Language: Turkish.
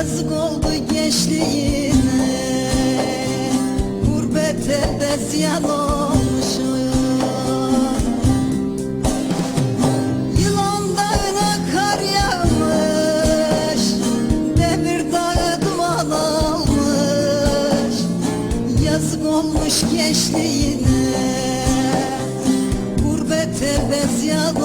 yazık oldu gençliğine Gurbete de ziyan olmuşum. Yılan dağına kar yağmış Demir dağı duman almış. Yazık olmuş gençliğine Gurbete de ziyan